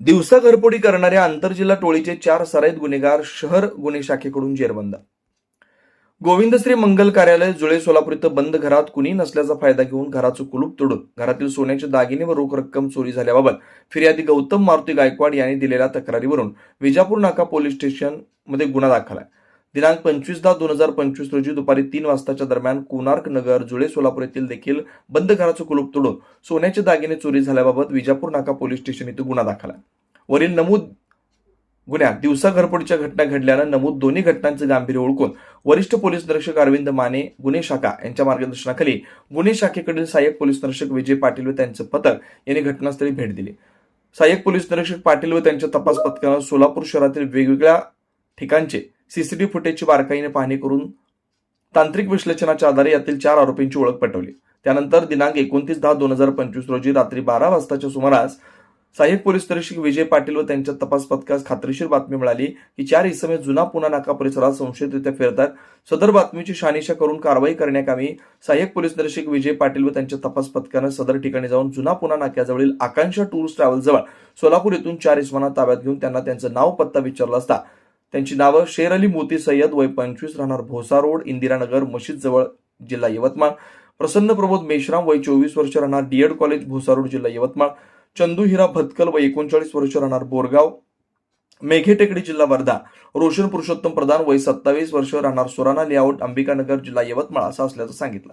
दिवसा घरपोडी करणाऱ्या आंतरजिल्हा टोळीचे चार सराईत गुन्हेगार शहर गुन्हे शाखेकडून जेरबंद. गोविंदश्री मंगल कार्यालय जुळे सोलापूर इथं बंद घरात कुणी नसल्याचा फायदा घेऊन घराचं कुलूप तोडून घरातील सोन्याचे दागिने व रोख रक्कम चोरी झाल्याबाबत फिर्यादी गौतम मारुती गायकवाड यांनी दिलेल्या तक्रारीवरून विजापूर नाका पोलीस स्टेशनमध्ये गुन्हा दाखल आहे. दिनांक पंचवीस दहा दोन हजार पंचवीस रोजी दुपारी तीन वाजताच्या दरम्यान कोणार्क नगर जुळे सोलापूर येथील देखील बंद घराचं कुलूप तोडून सोन्याचे दागिने चोरी झाल्याबाबत विजापूर नाका पोलीस स्टेशन इथं गुन्हा दाखल वरील नमूद गुन्ह्यात दिवसा घरपोडीच्या घटना घडल्यानं नमूद दोन्ही घटनांचं गांभीर्य ओळखून वरिष्ठ पोलीस निरीक्षक अरविंद माने गुन्हे शाखा यांच्या मार्गदर्शनाखाली गुन्हे शाखेकडील सहाय्यक पोलीस निरीक्षक विजय पाटील व त्यांचं पथक यांनी घटनास्थळी भेट दिली. सहाय्यक पोलीस निरीक्षक पाटील व त्यांच्या तपास पथकानं सोलापूर शहरातील वेगवेगळ्या ठिकाणचे सीसीटीव्ही फुटेजची बारकाईने पाहणी करून तांत्रिक विश्लेषणाच्या आधारे यातील चार आरोपींची ओळख पटवली. त्यानंतर दिनांक एकोणतीस दहा दोन हजार पंचवीस रोजी रात्री बारा वाजताच्या सुमारास सहाय्यक पोलीस निरीक्षक विजय पाटील व त्यांच्या तपास पथकास खात्रीशीर बातमी मिळाली की चार इसमे जुना पुना नाका परिसरात संशयितरित्या फिरतात. सदर बातमीची शानिशा करून कारवाई करण्याकामी सहाय्यक पोलीस निरीक्षक विजय पाटील व त्यांच्या तपास पथकानं सदर ठिकाणी जाऊन जुना पुणा नाक्याजवळील आकांक्षा टूर्स ट्रॅव्हल जवळ सोलापूर येथून चार इसमांना ताब्यात घेऊन त्यांना त्यांचं नाव पत्ता विचारला असता. त्यांची नावं शेर अली मोती सय्यद वय पंचवीस राहणार भोसा रोड इंदिरानगर मशीद जवळ जिल्हा यवतमाळ. प्रसन्न प्रबोध मेश्राम वय चोवीस वर्ष राहणार डीएड कॉलेज भोसा रोड जिल्हा यवतमाळ. चंदू हिरा भतकल वय एकोणचाळीस वर्ष राहणार बोरगाव. मेघे टेकडी जिल्हा वर्धा. रोशन पुरुषोत्तम प्रधान वय सत्तावीस वर्ष राहणार सोराना लेआउट अंबिकानगर जिल्हा यवतमाळ असं असल्याचं सांगितलं.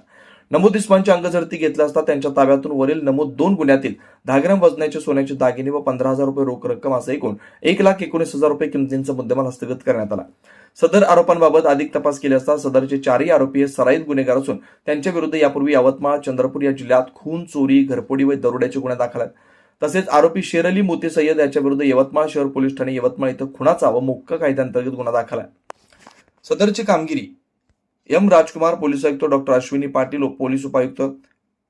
नमूद इस्मानच्या अंगझडती घेतला असता त्यांच्या ताब्यातून वरील नमूद दोन गुन्ह्यातील दहा ग्रॅम वजनाचे सोन्याचे दागिने व पंधरा हजार रुपये रोख रक्कम असं एकूण एक लाख एकोणीस हजार रुपये किमतींचा मुद्देमाल हस्तगत करण्यात आला. सदर आरोपांबाबत अधिक तपास केले असता सदरचे चारही आरोपी हे सराईत गुन्हेगार असून त्यांच्या विरुद्ध यापूर्वी यवतमाळ चंद्रपूर या जिल्ह्यात खून चोरी घरपोडी व दरोड्याचे गुन्हे दाखल आहेत. तसेच आरोपी शेर अली मोती सय्यद याच्या विरुद्ध यवतमाळ शहर पोलीस ठाणे यवतमाळ इथं खुणाचा व मुक्का कायद्यांतर्गत गुन्हा दाखल आहे. सदरची कामगिरी. एम राजकुमार पोलीस आयुक्त डॉक्टर अश्विनी पाटील पोलीस उपायुक्त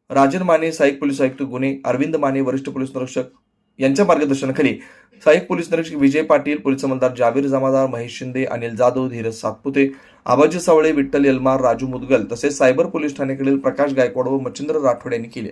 राजन माने सहाय्यक पोलीस आयुक्त गुन्हे अरविंद माने वरिष्ठ पोलीस निरीक्षक यांच्या मार्गदर्शनाखाली सहाय्यक पोलीस निरीक्षक विजय पाटील पोलीस अंमलदार जावीर जमादार महेश शिंदे अनिल जाधव धीरज सातपुते आबाजी सावळे विठ्ठल यलमार राजू मुदगल तसेच सायबर पोलीस ठाण्याकडील प्रकाश गायकवाड व मच्छिंद्र राठोड यांनी केले.